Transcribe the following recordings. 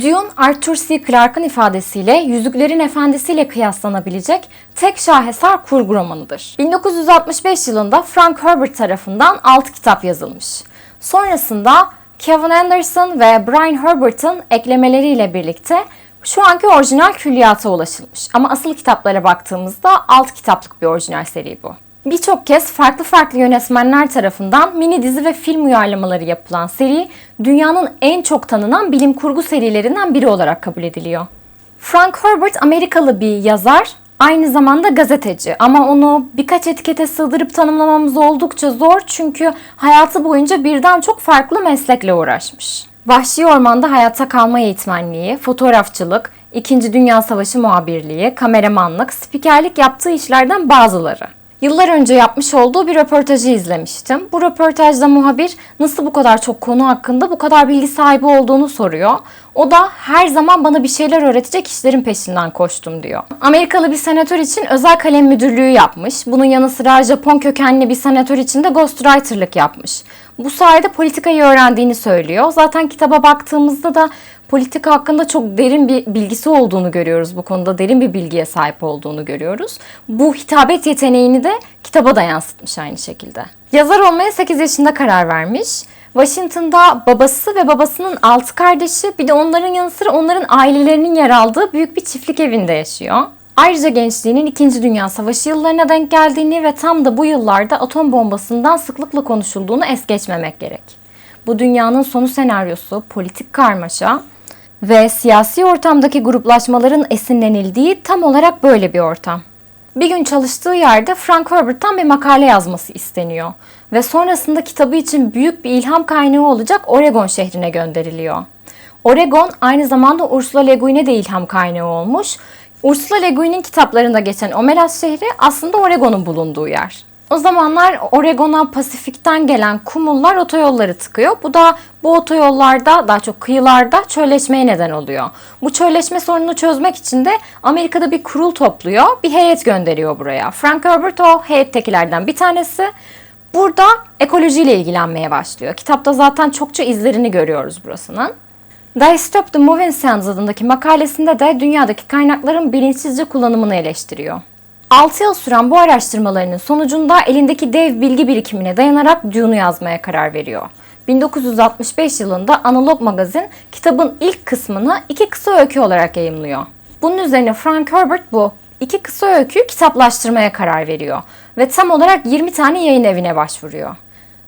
Dune, Arthur C. Clarke'ın ifadesiyle Yüzüklerin Efendisi ile kıyaslanabilecek tek şaheser kurgu romanıdır. 1965 yılında Frank Herbert tarafından 6 kitap yazılmış. Sonrasında Kevin Anderson ve Brian Herbert'ın eklemeleriyle birlikte şu anki orijinal külliyata ulaşılmış. Ama asıl kitaplara baktığımızda 6 kitaplık bir orijinal seri bu. Birçok kez farklı farklı yönetmenler tarafından mini dizi ve film uyarlamaları yapılan seri dünyanın en çok tanınan bilim kurgu serilerinden biri olarak kabul ediliyor. Frank Herbert Amerikalı bir yazar, aynı zamanda gazeteci ama onu birkaç etikete sığdırıp tanımlamamız oldukça zor çünkü hayatı boyunca birden çok farklı meslekle uğraşmış. Vahşi ormanda hayatta kalma eğitmenliği, fotoğrafçılık, İkinci Dünya Savaşı muhabirliği, kameramanlık, spikerlik yaptığı işlerden bazıları. Yıllar önce yapmış olduğu bir röportajı izlemiştim. Bu röportajda muhabir nasıl bu kadar çok konu hakkında bu kadar bilgi sahibi olduğunu soruyor. O da her zaman bana bir şeyler öğretecek işlerin peşinden koştum diyor. Amerikalı bir senatör için özel kalem müdürlüğü yapmış. Bunun yanı sıra Japon kökenli bir senatör için de ghostwriter'lık yapmış. Bu sayede politikayı öğrendiğini söylüyor. Zaten kitaba baktığımızda da politika hakkında çok derin bir bilgisi olduğunu görüyoruz. Bu konuda derin bir bilgiye sahip olduğunu görüyoruz. Bu hitabet yeteneğini de kitaba da yansıtmış aynı şekilde. Yazar olmaya 8 yaşında karar vermiş. Washington'da babası ve babasının altı kardeşi bir de onların yanı sıra onların ailelerinin yer aldığı büyük bir çiftlik evinde yaşıyor. Ayrıca gençliğinin 2. Dünya Savaşı yıllarına denk geldiğini ve tam da bu yıllarda atom bombasından sıklıkla konuşulduğunu es geçmemek gerek. Bu dünyanın sonu senaryosu, politik karmaşa ve siyasi ortamdaki gruplaşmaların esinlenildiği tam olarak böyle bir ortam. Bir gün çalıştığı yerde Frank Herbert'tan bir makale yazması isteniyor ve sonrasında kitabı için büyük bir ilham kaynağı olacak Oregon şehrine gönderiliyor. Oregon aynı zamanda Ursula Le Guin'e de ilham kaynağı olmuş. Ursula Le Guin'in kitaplarında geçen Omelas şehri aslında Oregon'un bulunduğu yer. O zamanlar Oregon'a Pasifik'ten gelen kumullar otoyolları tıkıyor. Bu da bu otoyollarda daha çok kıyılarda çölleşmeye neden oluyor. Bu çölleşme sorununu çözmek için de Amerika'da bir kurul topluyor. Bir heyet gönderiyor buraya. Frank Herbert o heyettekilerden bir tanesi. Burada ekolojiyle ilgilenmeye başlıyor. Kitapta zaten çokça izlerini görüyoruz burasının. Die Stop the Moving Sands adındaki makalesinde de dünyadaki kaynakların bilinçsizce kullanımını eleştiriyor. 6 yıl süren bu araştırmalarının sonucunda elindeki dev bilgi birikimine dayanarak Dune'u yazmaya karar veriyor. 1965 yılında Analog Magazin kitabın ilk kısmını iki kısa öykü olarak yayımlıyor. Bunun üzerine Frank Herbert bu iki kısa öyküyü kitaplaştırmaya karar veriyor ve tam olarak 20 tane yayın evine başvuruyor.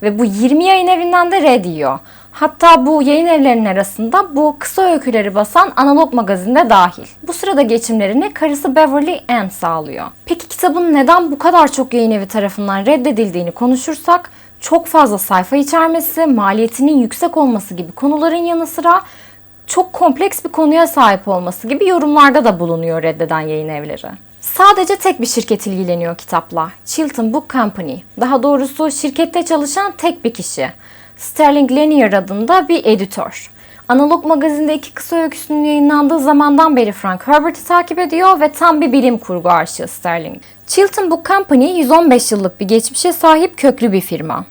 Ve bu 20 yayın evinden de red yiyor. Hatta bu yayın evlerinin arasında bu kısa öyküleri basan analog magazinde dahil. Bu sırada geçimlerini karısı Beverly Ann sağlıyor. Peki kitabın neden bu kadar çok yayın evi tarafından reddedildiğini konuşursak çok fazla sayfa içermesi, maliyetinin yüksek olması gibi konuların yanı sıra çok kompleks bir konuya sahip olması gibi yorumlarda da bulunuyor reddeden yayın evleri. Sadece tek bir şirket ilgileniyor kitapla. Chilton Book Company. Daha doğrusu şirkette çalışan tek bir kişi. Sterling Lanier adında bir editör. Analog magazinde iki kısa öyküsünün yayınlandığı zamandan beri Frank Herbert'i takip ediyor ve tam bir bilim kurgu aşığı Sterling. Chilton Book Company 115 yıllık bir geçmişe sahip köklü bir firma.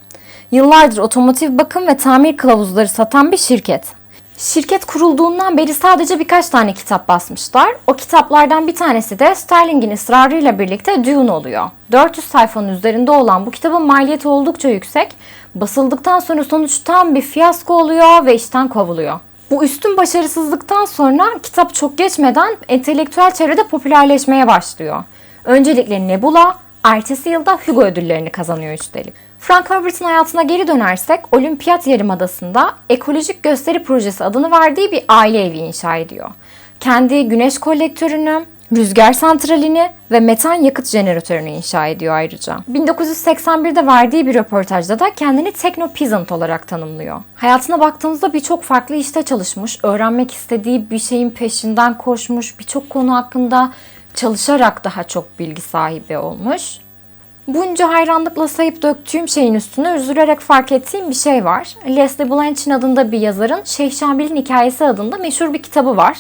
Yıllardır otomotiv bakım ve tamir kılavuzları satan bir şirket. Şirket kurulduğundan beri sadece birkaç tane kitap basmışlar. O kitaplardan bir tanesi de Sterling'in ısrarıyla birlikte Dune oluyor. 400 sayfanın üzerinde olan bu kitabın maliyeti oldukça yüksek. Basıldıktan sonra sonuç tam bir fiyasko oluyor ve işten kovuluyor. Bu üstün başarısızlıktan sonra kitap çok geçmeden entelektüel çevrede popülerleşmeye başlıyor. Öncelikle Nebula, ertesi yılda Hugo ödüllerini kazanıyor üstelik. Frank Herbert'ın hayatına geri dönersek Olimpiyat Yarımadası'nda ekolojik gösteri projesi adını verdiği bir aile evi inşa ediyor. Kendi güneş kolektörünü, rüzgar santralini ve metan yakıt jeneratörünü inşa ediyor ayrıca. 1981'de verdiği bir röportajda da kendini tekno peasant olarak tanımlıyor. Hayatına baktığımızda birçok farklı işte çalışmış, öğrenmek istediği bir şeyin peşinden koşmuş, birçok konu hakkında çalışarak daha çok bilgi sahibi olmuş. Bunca hayranlıkla sayıp döktüğüm şeyin üstüne üzülerek fark ettiğim bir şey var. Leslie Blanch'in adında bir yazarın Şeyh Şambil'in Hikayesi adında meşhur bir kitabı var.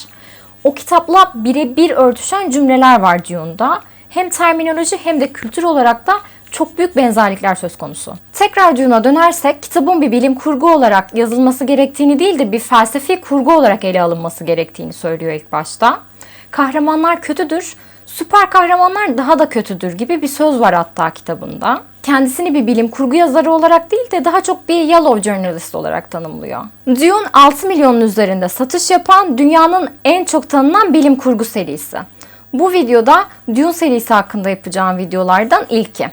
O kitapla birebir örtüşen cümleler var Dune'da. Hem terminoloji hem de kültür olarak da çok büyük benzerlikler söz konusu. Tekrar Dune'a dönersek kitabın bir bilim kurgu olarak yazılması gerektiğini değil de bir felsefi kurgu olarak ele alınması gerektiğini söylüyor ilk başta. Kahramanlar kötüdür, süper kahramanlar daha da kötüdür gibi bir söz var hatta kitabında. Kendisini bir bilim kurgu yazarı olarak değil de daha çok bir yellow journalist olarak tanımlıyor. Dune 6 milyonun üzerinde satış yapan dünyanın en çok tanınan bilim kurgu serisi. Bu videoda Dune serisi hakkında yapacağım videolardan ilki.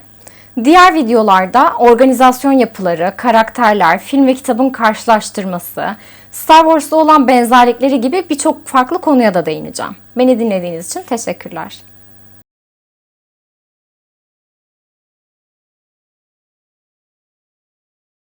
Diğer videolarda organizasyon yapıları, karakterler, film ve kitabın karşılaştırması, Star Wars'ta olan benzerlikleri gibi birçok farklı konuya da değineceğim. Beni dinlediğiniz için teşekkürler.